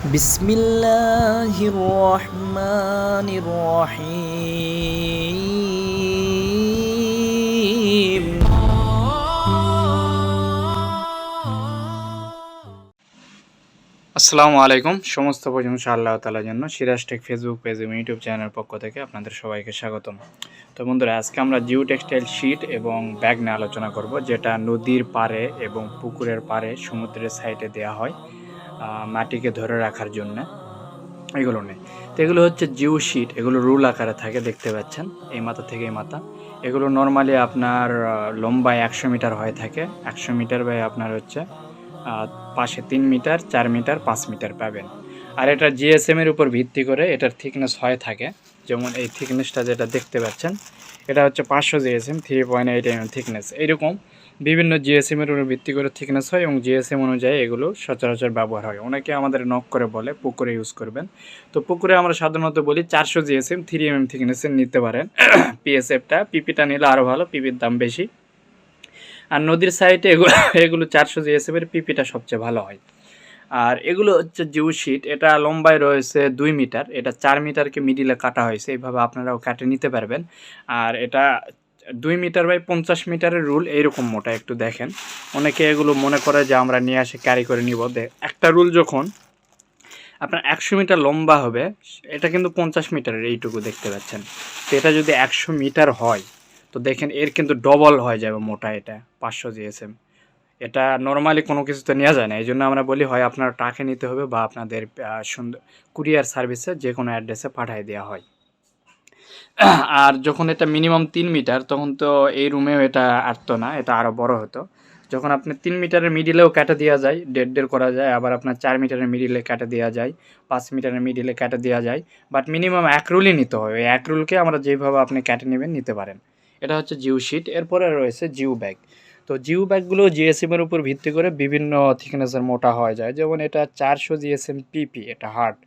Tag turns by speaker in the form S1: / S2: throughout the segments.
S1: بسم الله الرحمن الرحيم
S2: আসসালামু আলাইকুম সমস্ত প্রশংসা আল্লাহ তালার জন্য সিরাজ টেক ফেসবুক পেজ এবং ইউটিউব চ্যানেল পক্ষ থেকে আপনাদের সবাইকে স্বাগতম তো বন্ধুরা আজকে আমরা জিও টেক্সটাইল শিট এবং ব্যাগ নিয়ে আলোচনা করব যেটা নদীর পাড়ে এবং পুকুরের পাড়ে সমুদ্রের সাইডে দেওয়া হয় আহ, মাটিকে ধরে রাখার জন্য এগুলো নেই। তো এগুলো হচ্ছে জিও শিট, এগুলো রুল আকারে থাকে, দেখতে পাচ্ছেন, এই মাথা থেকে এই মাথা। এগুলো নর্মালি আপনার লম্বায় একশো মিটার হয়ে থাকে। একশো মিটার বাই আপনার হচ্ছে পাশে তিন মিটার, চার মিটার, পাঁচ মিটার পাবেন। আর এটা জিএসএম এর উপর ভিত্তি করে এটার থিকনেস হয়ে থাকে। যেমন এই থিকনেসটা যেটা দেখতে পাচ্ছেন, এটা হচ্ছে পাঁচশো GSM three point eight M thickness এইরকম বিভিন্ন জিএসএম এর উপর ভিত্তি করে থিকনেস হয় এবং জিএসএম অনুযায়ী এগুলো সচরাচর ব্যবহার হয়। অনেকে আমাদের নক করে বলে, পুকুরে ইউজ করবেন। তো পুকুরে আমরা সাধারণত বলি চারশো জিএসএম থ্রি এম এম থিকনেসের নিতে পারেন। পিএসএফটা পিপিটা নিলে আরও ভালো পিপির দাম বেশি। আর নদীর সাইডে এগুলো এগুলো চারশো জিএসএম এর পিপিটা সবচেয়ে ভালো হয়। আর এগুলো হচ্ছে জিউ শিট এটা লম্বায় রয়েছে দুই মিটার, এটা চার মিটারকে মিডিলে কাটা হয়েছে এইভাবে আপনারাও কাটে নিতে পারবেন। আর এটা দুই মিটার বাই পঞ্চাশ মিটারের রুল এইরকম মোটা, একটু দেখেন। অনেকে এগুলো মনে করে যে আমরা নিয়ে আসে ক্যারি করে নিব। একটা রুল যখন আপনার একশো মিটার লম্বা হবে, এটা কিন্তু পঞ্চাশ মিটারের এইটুকু দেখতে পাচ্ছেন। তো এটা যদি একশো মিটার হয়, তো দেখেন এর কিন্তু ডবল হয়ে যাবে মোটা এটা, পাঁচশো জিএসএম। এটা নর্মালি কোনো কিছুতে নেওয়া যায় না। এই জন্য আমরা বলি, হয় আপনার ট্রাকে নিতে হবে বা আপনাদের সুন্দর, কুরিয়ার সার্ভিসে যে কোনো অ্যাড্রেসে পাঠিয়ে দেওয়া হয়। আর যখন এটা মিনিমাম তিন মিটার তখন তো এই রুমেও এটা আটতো না, এটা আরও বড় হতো। যখন আপনি তিন মিটারের মিডিলেও কেটে দেওয়া যায়, দেড় দেড় করা যায়, আবার আপনার চার মিটারের মিডিলে কেটে দেওয়া যায়, পাঁচ মিটারের মিডিলে কেটে দেওয়া যায় বাট মিনিমাম এক রুলই নিতে হয় ওই এক রুলকে আমরা যেভাবে আপনি কেটে নেবেন, নিতে পারেন। এটা হচ্ছে জিও শিট এরপরে রয়েছে জিও ব্যাগ তো জিও ব্যাগগুলো জিএসএমের উপর ভিত্তি করে বিভিন্ন থিকনেসের মোটা হয়ে যায়। যেমন এটা চারশো জিএসএম পিপি, এটা হার্ড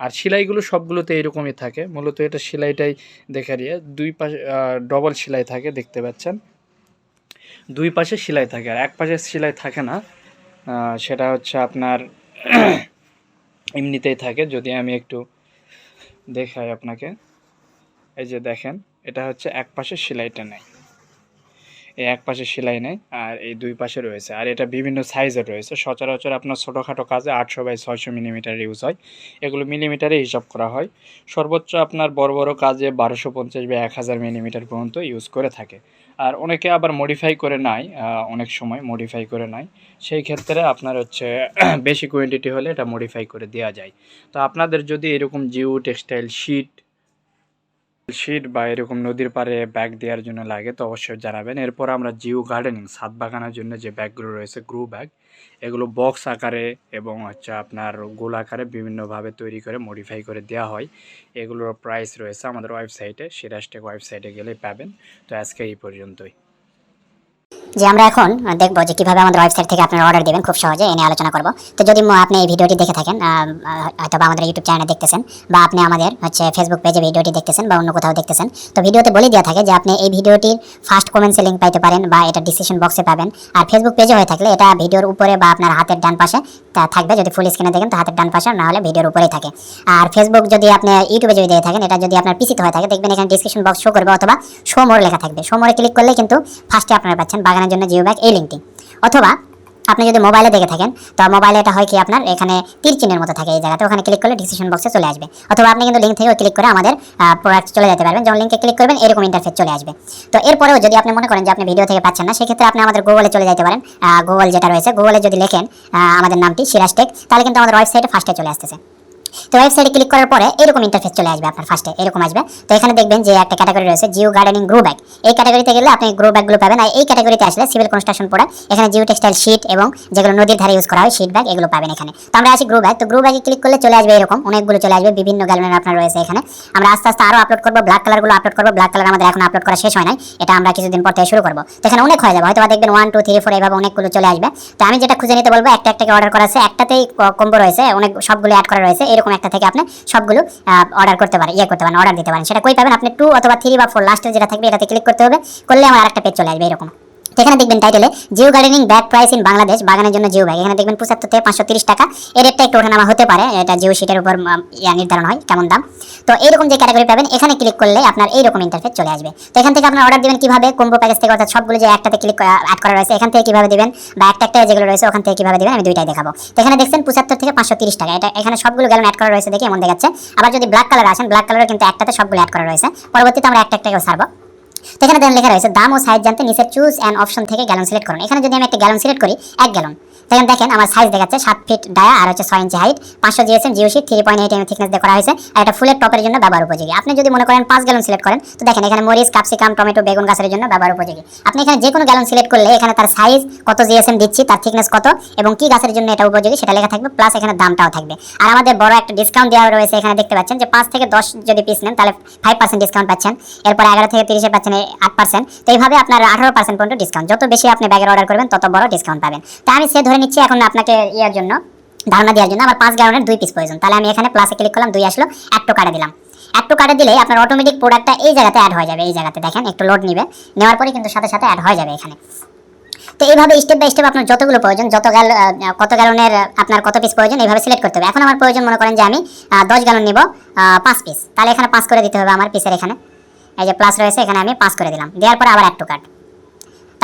S2: আর সেলাইগুলো সবগুলোতে এরকমই থাকে। মূলত এটা সেলাইটাই দেখা দিয়ে দুই পাশে ডবল সেলাই থাকে, দেখতে পাচ্ছেন। দুই পাশে সেলাই থাকে আর এক পাশে সেলাই থাকে না। সেটা হচ্ছে আপনার এমনিতেই থাকে। যদি আমি একটু দেখাই আপনাকে। এই যে দেখেন, এটা হচ্ছে এক পাশে সেলাইটা নেই। এই এক পাশে সেলাই নেই, আর এই দুই পাশে রয়েছে। আর এটা বিভিন্ন সাইজের রয়েছে। সচরাচর আপনার ছোটোখাটো কাজে আটশো বাই ছয়শো মিলিমিটার ইউজ হয়। এগুলো মিলিমিটারে হিসাব করা হয়। সর্বোচ্চ আপনার বড় বড় কাজে বারোশো পঞ্চাশ বা এক হাজার মিলিমিটার পর্যন্ত ইউজ করে থাকে। আর অনেকে আবার মডিফাই করে নেয় অনেক সময় মডিফাই করে নেয় সেই ক্ষেত্রে আপনার হচ্ছে বেশি কোয়ান্টিটি হলে এটা মডিফাই করে দেওয়া যায়। তো আপনাদের যদি এরকম জিও টেক্সটাইল শিট শিট বা এরকম নদীর পাড়ে ব্যাগ দেওয়ার জন্য লাগে, তো অবশ্যই জানাবেন। এরপর আমরা জিও গার্ডেনিং সাত বাগানের জন্য যে ব্যাগগুলো রয়েছে গ্রু ব্যাগ এগুলো বক্স আকারে এবং হচ্ছে আপনার গোল আকারে বিভিন্নভাবে তৈরি করে মডিফাই করে দেওয়া হয়। এগুলোর প্রাইস রয়েছে আমাদের ওয়েবসাইটে সিরাজটেক ওয়েবসাইটে গেলে পাবেন। তো আজকে এই পর্যন্তই।
S3: যে আমরা এখন দেখব যে কীভাবে আমাদের ওয়েবসাইট থেকে আপনারা অর্ডার দেবেন, খুব সহজে এনে আলোচনা করব। তো যদি আপনি এই ভিডিওটি দেখে থাকেন হয়তো আমাদের ইউটিউব চ্যানেলে দেখতেছেন, বা আপনি আমাদের হচ্ছে ফেসবুক পেজে ভিডিওটি দেখতেছেন, বা অন্য কোথাও দেখতেছেন, তো ভিডিওতে বলে দেওয়া থাকে যে আপনি এই ভিডিওটির ফার্স্ট কমেন্টসে লিঙ্ক পাইতে পারেন, বা এটা ডিসক্রিপশন বক্সে পাবেন। আর ফেসবুক পেজে হয়ে থাকলে এটা ভিডিওর উপরে বা আপনার হাতের ডান পাশে থাকবে, যদি ফুল স্ক্রিনে দেখেন, তো হাতের ডান পাশে, না হলে ভিডিওর উপরেই থাকে। আর ফেসবুক যদি আপনি ইউটিউবে যদি দেখে থাকেন এটা যদি আপনার পিসিতে হয়ে থাকে, দেখবেন এখানে ডিসক্রিপশন বক্স শো করবে, অথবা শো মোর লেখা থাকবে। শো মোরে ক্লিক করলে কিন্তু ফার্স্টে আপনারা পাচ্ছেন বাগানের জন্য জিও ব্যাগ এই লিঙ্কটি। অথবা আপনি যদি মোবাইলে দেখে থাকেন, তো মোবাইলে এটা হয় কি আপনার, এখানে তীর চিহ্নের মতো থাকে এই জায়গাতে, ওখানে ক্লিক করলে ডিসিশন বক্সে চলে আসবে। অথবা আপনি কিন্তু লিঙ্ক থেকে ক্লিক করে আমাদের প্রোডাক্ট চলে যেতে পারবেন। যখন লিঙ্কে ক্লিক করবেন, এরকম ইন্টারফেস চলে আসবে। তো এরপরেও যদি আপনি মনে করেন যে আপনি ভিডিও থেকে পাচ্ছেন না, সেক্ষেত্রে আপনি আমাদের গুগলে চলে যেতে পারেন। গুগল যেটা রয়েছে গুগলে যদি লেখেন আমাদের নামটি সিরাজ টেক, তাহলে কিন্তু আমাদের ওয়েবসাইটে ফার্স্টে চলে আসতেছে। তো ওয়েবসাইটে ক্লিক করার পরে এরকম ইন্টারফেস চলে আসবে আপনার ফার্স্টে এরকম আসবে। তো এখানে দেখবেন যে একটা ক্যাটাগরি রয়েছে জিও গার্ডেনিং গ্রো ব্যাগ এই ক্যাটাগরিতে গেলে আপনি গ্রো ব্যাগগুলো পাবেন আর এই ক্যাটাগরিতে আসলে সিভিল কনস্ট্রাকশন পড়ে এখানে জিও টেক্সটাইল শিট এবং যেগুলো নদীর ধারে ইউজ করা হয় শিট ব্যাগ এগুলো পাবেন এখানে। তো আমরা আসি গ্রো ব্যাগ তো গ্রো ব্যাগে ক্লিক করলে চলে আসবে এরকম, অনেকগুলো চলে আসবে, বিভিন্ন গ্যালনের আপনার রয়েছে এখানে। আমরা আস্তে আস্তে আরও আপলোড করব ব্ল্যাক কালারগুলো আপলোড করব ব্ল্যাক কালার আমাদের এখন আপলোড করা শেষ হয় নাই, এটা আমরা কিছুদিন পর থেকে শুরু করব। তো এখানে অনেক হয়ে যাবে হয়তো দেখবেন ওয়ান টু থ্রি ফোর এইভাবে অনেকগুলো চলে আসবে। তো আমি যেটা খুঁজে নিতে বলব, একটা একটা অর্ডার করা আছে, একটাতেই কম্বো রয়েছে, অনেক, সবগুলো অ্যাড করা রয়েছে, এরকম থেকে আপনি সবগুলো অর্ডার করতে পারেন ইয়ে করতে পারেন অর্ডার দিতে পারেন। সেটা কই পাবেন? আপনি টু অথবা থ্রি বা ফোর লাস্টের যেটা থাকবে এটাতে ক্লিক করতে হবে। করলে আমার আরেকটা পেজ চলে আসবে, এরকম। এখানে দেখবেন টাইটেলে geo gardening bag price in Bangladesh, বাগানের জন্য জিও ব্যাগ। এখানে দেখবেন পঁচাত্তর থেকে পাঁচশো তিরিশ টাকা। এর রেটটা একটু ওঠানামা হতে পারে, এটা জিও শিটের উপর নির্ধারণ হয়, কেমন দাম। তো এইরকম যে ক্যাটাগরি পাবেন, এখানে ক্লিক করলে আপনার এইরকম ইন্টারফেস চলে আসবে। তো এখান থেকে আপনার অর্ডার দিবেন কীভাবে কম্বো প্যাকেজ থেকে, অর্থাৎ সবগুলো যে একটাতে ক্লিক অ্যাড করা রয়েছে, এখান থেকে কীভাবে দিবেন, বা একটা একটা যেগুলো রয়েছে, ওখান থেকে কীভাবে দিবেন, আমি দুইটাই দেখাবো। তো এখানে দেখছেন পঁচাত্তর থেকে পাঁচশো তিরিশ টাকা। এটা, এখানে সবগুলো গ্যালন অ্যাড করা রয়েছে দেখে এমন দেখাচ্ছে। আবার যদি ব্ল্যাক কালার আসেন ব্ল্যাক কালারের কিন্তু একটাতে সবগুলো অ্যাড করা রয়েছে। পরবর্তীতে আমরা একটা একটা করে ছাড়বো এখানে দেখেন লেখা রয়েছে, দাম ও সাইজ জানতে নিচে চুজ অ্যান্ড অপশন থেকে গ্যালন সিলেক্ট করুন। এখানে যদি আমি একটা গ্যালন সিলেক্ট করি, এক গ্যালন দেখেন দেখেন আমার সাইজ দেখাচ্ছে, সাত ফিট ডায়া আর হচ্ছে ছয় ইঞ্চি হাইট পাঁচশো GSM geo sheet three point eight M thickness দিয়ে করা হয়েছে। আর এটা ফুলের টপের জন্য ব্যবহার উপযোগী। আপনি যদি মনে করেন পাঁচ গ্যালন সিলেক্ট করেন, তো দেখেন এখানে মরিচ ক্যাপসিকাম টমেটো বেগুন গাছের জন্য ব্যবহার উপযোগী। আপনি এখানে যে কোনো গ্যালন সিলেক্ট করলে এখানে তার সাইজ কত জিএসএম দিচ্ছি, তার থিকনেস কত, এবং কি গাছের জন্য এটা উপযোগী সেটা লেখা থাকবে প্লাস এখানে দামটাও থাকবে। আর আমাদের বড় একটা ডিসকাউন্ট দেওয়া রয়েছে এখানে দেখতে পাচ্ছেন যে পাঁচ থেকে দশ যদি পিস নেন, তাহলে ফাইভ পার্সেন্ট ডিসকাউন্ট পাচ্ছেন। এরপর এগারো থেকে তিরিশে পাচ্ছেন আট পার্সেন্ট তো এইভাবে আপনার আঠারো পার্সেন্ট পর্যন্ত ডিসকাউন্ট যত বেশি আপনি ব্যাগের অর্ডার করবেন, তত বড় ডিসকাউন্ট পাবেন। তো আমি সে ধরে নিচ্ছি এখন আপনাকে ইয়ার জন্য, ধারণা দেওয়ার জন্য, আমার পাঁচ গ্রাউন্ডের দুই পিস প্রয়োজন তাহলে আমি এখানে প্লাসে ক্লিক করলাম, দুই আসলো একটু কাটা দিলাম। একটু কাটা দিলে আপনার অটোমেটিক প্রোডাক্টটা এই জায়গাতে অ্যাড হয়ে যাবে, এই জায়গাতে দেখেন, একটু লোড নিবে। নেওয়ার পরে কিন্তু সাথে সাথে অ্যাড হয়ে যাবে এখানে। তো এইভাবে স্টেপ বাই স্টেপ আপনার যতগুলো প্রয়োজন, যত গ্যাল কত গ্যালনের আপনার কত পিস প্রয়োজন, এইভাবে সিলেক্ট করতে হবে। এখন আমার প্রয়োজন মনে করেন যে আমি দশ গ্যালন নিব পাঁচ পিস তাহলে এখানে পাঁচ করে দিতে হবে আমার পিসের এখানে। এই যে প্লাস রয়েছে, এখানে আমি পাঁচ করে দিলাম। দেওয়ার পরে আবার একটু কাট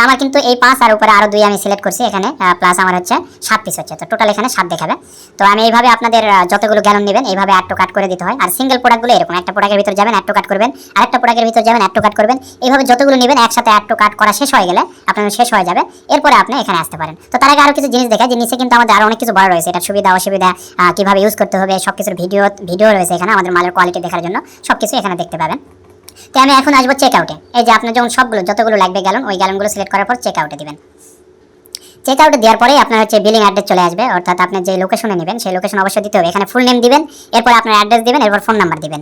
S3: আমার কিন্তু এই পাঁচ আর উপরে আরও দুই আমি সিলেক্ট করছি, এখানে প্লাস আমার হচ্ছে সাত পিস হচ্ছে। তো টোটাল এখানে সাত দেখাবে। তো আমি এইভাবে আপনাদের যতগুলো গ্যালন নেবেন, এইভাবে অ্যাড কাট করে দিতে হয়। আর সিঙ্গেল প্রোডাক্টগুলো এরকম, একটা প্রোডাক্টের ভিতর যাবেন অ্যাড কাট করবেন আরেকটা প্রোডাক্টের ভিতর যাবেন অ্যাড কাট করবেন। এইভাবে যতগুলো নেবেন, একসাথে অ্যাড কাট করা শেষ হয়ে গেলে আপনার শেষ হয়ে যাবে। এরপরে আপনি এখানে আসতে পারেন। তো তার আগে আরও কিছু জিনিস দেখায় যে নিচে কিন্তু আমাদের আরও অনেক কিছু বড় রয়েছে। এটা সুবিধা, অসুবিধা কীভাবে ইউজ করতে হবে সব কিছুর ভিডিও ভিডিও রয়েছে এখানে আমাদের মালের কোয়ালিটি দেখার জন্য। সব কিছু এখানে দেখতে পাবেন। তো আমি এখন আসব চেক আউটে এই যে আপনার যখন সবগুলো, যতগুলো লাগবে গ্যালন ওই গ্যালনগুলো সিলেক্ট করার পর চেক আউটে দিবেন। চেক আউটে দেওয়ার পরেই আপনার হচ্ছে বিলিং অ্যাড্রেস চলে আসবে, অর্থাৎ আপনি যে লোকেশনে নেবেন, সেই লোকেশন অবশ্যই দিতে হবে। এখানে ফুল নেম দিবেন, এরপর আপনার অ্যাড্রেস দিবেন, এরপর ফোন নাম্বার দিবেন।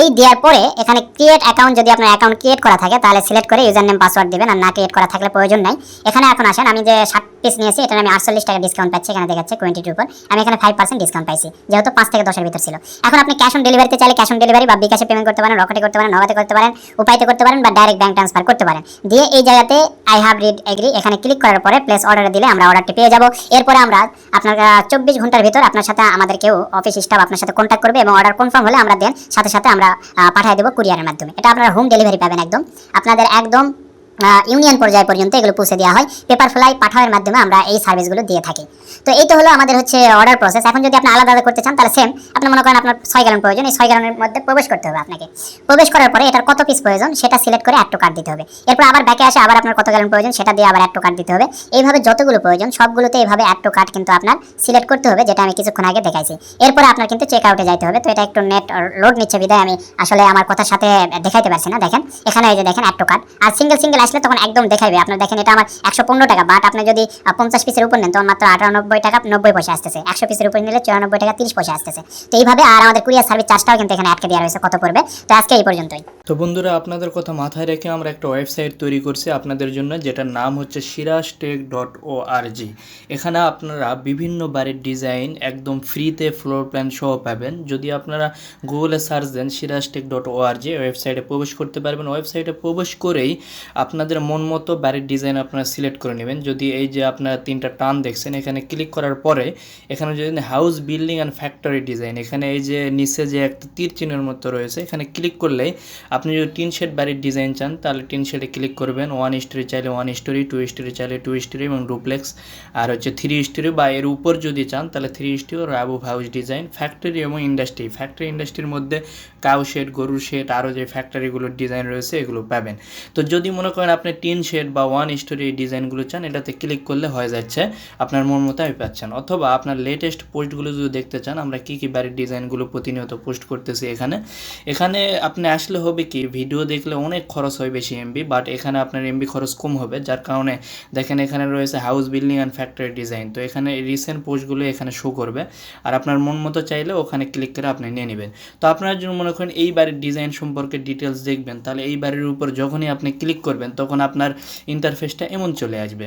S3: এই দেওয়ার পরে এখানে ক্রিয়েট অ্যাকাউন্ট যদি আপনার অ্যাকাউন্ট ক্রিয়েট করা থাকে, তাহলে সিলেক্ট করে ইউজার নেম পাসওয়ার্ড দিবেন, আর না ক্রিয়েট করা থাকলে প্রয়োজন নাই। এখানে এখন আসেন, আমি যে ষাট পিস নিয়েছি এটা আমি আটচল্লিশ টাকা ডিসকাউন্ট পাচ্ছি, এখানে দেখাচ্ছে টোয়েন্টি উপর আমি এখানে ফাইভ পার্সেন্ট ডিসকাউন্ট পাইছি, যেহেতু পাঁচ থেকে দশের ভিতর ছিল। এখন আপনি ক্যাশ অন ডেলিভারিতে চাইলে ক্যাশ অন ডেলিভারি বা বিকাশে পেমেন্ট করতে পারেন, রকেটে করতে পারেন, নগদে করতে পারেন, উপায়তে করতে পারেন বা ডাইরেক্ট ব্যাংক ট্রান্সফার করতে পারেন। দিয়ে এই জায়গাতে আই হ্যাভ রিড এগ্রি এখানে ক্লিক করার পরে প্লেস অর্ডার দিলে আমরা অর্ডারটি পেয়ে যাব। এরপরে আমরা আপনার চব্বিশ ঘণ্টার ভিতর আপনার সাথে আমাদের কেউ অফিস স্টাফ আপনার সাথে কন্ট্যাক্ট করবে এবং অর্ডার কনফার্ম হলে আমরা দেন সাথে সাথে আমরা পাঠিয়ে দেবো কুরিয়ারের মাধ্যমে। এটা আপনারা হোম ডেলিভারি পাবেন একদম। আপনাদের একদম ইউনিয়ন পর্যায় পর্যন্ত এগুলো পৌঁছে দেওয়া হয়। পেপার ফ্লাই পাঠাওয়ার মাধ্যমে আমরা এই সার্ভিসগুলো দিয়ে থাকি। তো এই তো হলো আমাদের হচ্ছে অর্ডার প্রসেস এখন যদি আপনি আলাদা আলাদা করতে চান, তাহলে সেম আপনি মনে করেন আপনার ছয় গ্যালন প্রয়োজন। এই ছয় গ্যালনের মধ্যে প্রবেশ করতে হবে আপনাকে। প্রবেশ করার পরে এটার কত পিস প্রয়োজন, সেটা সিলেক্ট করে অ্যাড কার্ড দিতে হবে। এরপর আবার ব্যাকে আসে আবার আপনার কত গ্যালন প্রয়োজন, সেটা দিয়ে আবার অ্যাড কার্ড দিতে হবে। এইভাবে যতগুলো প্রয়োজন, সবগুলোতে এইভাবে অ্যাড কার্ড কিন্তু আপনার সিলেক্ট করতে হবে, যেটা আমি কিছুক্ষণ আগে দেখাইছি। এরপরে আপনার কিন্তু চেক আউটে যাইতে হবে। তো এটা একটু নেট লোড নিচ্ছে বিদায় আমি আসলে আমার কথার সাথে দেখাইতে পারছি না, দেখেন। এখানে এই যে দেখেন অ্যাড কার্ড আর সিঙ্গেল সিঙ্গেল আসলে তখন একদম দেখাইবে। আপনার দেখেন, এটা আমার একশো পনেরো টাকা বাট আপনি যদি পঞ্চাশ পিসের উপর নেন, তখন মাত্র আটানব্বই টাকা, নব্বই পয়সা আসতেছে। একশো পিসের উপর নিলে চুরানব্বই টাকা, তিরিশ পয়সা আসতেছে। তো এইভাবে আর আমাদের কুরিয়ার সার্ভিস চার্জটাও কিন্তু এখানে আটকে দেওয়া রয়েছে, কত পড়বে? তো আজকে এই পর্যন্তই।
S2: তো বন্ধুরা, আপনাদের কথা মাথায় রেখে আমরা একটা ওয়েবসাইট তৈরি করছি আপনাদের জন্য, যেটার নাম হচ্ছে Siraj tech dot O R G এখানে আপনারা বিভিন্ন বাড়ির ডিজাইন একদম ফ্রিতে ফ্লোর প্ল্যান সহ পাবেন। যদি আপনারা গুগলে সার্চ দেন Siraj tech dot O R G ওয়েবসাইটে প্রবেশ করতে পারবেন। ওয়েবসাইটে প্রবেশ করেই আপনাদের মন মতো বাড়ির ডিজাইন আপনারা সিলেক্ট করে নেবেন। যদি এই যে আপনারা তিনটা টান দেখছেন, এখানে ক্লিক করার পরে এখানে যদি house building and factory design এখানে এই যে নিচে যে একটা তীর চিহ্নের মতো রয়েছে, এখানে ক্লিক করলেই আপনি যদি টিন শেড বাড়ির ডিজাইন চান, তাহলে টিন শেডে ক্লিক করবেন। ওয়ান স্টোরি চাইলে ওয়ান স্টোরি টু স্টোরি চাইলে টু স্টোরি এবং ডুপ্লেক্স আর হচ্ছে থ্রি স্টোরি বা এর উপর যদি চান, তাহলে থ্রি স্টোরি ও রাবু হাউস ডিজাইন ফ্যাক্টরি এবং ইন্ডাস্ট্রি ফ্যাক্টরি ইন্ডাস্ট্রির মধ্যে কাউ শেড গরুর শেড আরও যে ফ্যাক্টরিগুলোর ডিজাইন রয়েছে, এগুলো পাবেন। তো যদি মনে করেন আপনি টিন শেড বা ওয়ান স্টোরি ডিজাইনগুলো চান, এটাতে ক্লিক করলে হয়ে যাচ্ছে আপনার মন মতো আমি পাচ্ছেন। অথবা আপনার লেটেস্ট পোস্টগুলো যদি দেখতে চান, আমরা কী কী বাড়ির ডিজাইনগুলো প্রতিনিয়ত পোস্ট করতেছি এখানে। এখানে আপনি আসলে হবে কি, ভিডিও দেখলে অনেক খরচ হয় বেশি এমবি বাট এখানে আপনার এমবি খরচ কম হবে, যার কারণে দেখেন এখানে রয়েছে house building and factory design তো এখানে রিসেন্ট পোস্টগুলো এখানে শো করবে, আর আপনার মন মতো চাইলে ওখানে ক্লিক করে আপনি নিয়ে নেবেন। তো আপনারা যদি মনে করেন এই বাড়ির ডিজাইন সম্পর্কে ডিটেলস দেখবেন, তাহলে এই বাড়ির উপর যখনই আপনি ক্লিক করবেন তখন আপনার ইন্টারফেসটা এমন চলে আসবে।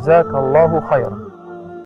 S4: جزاك الله خيرا.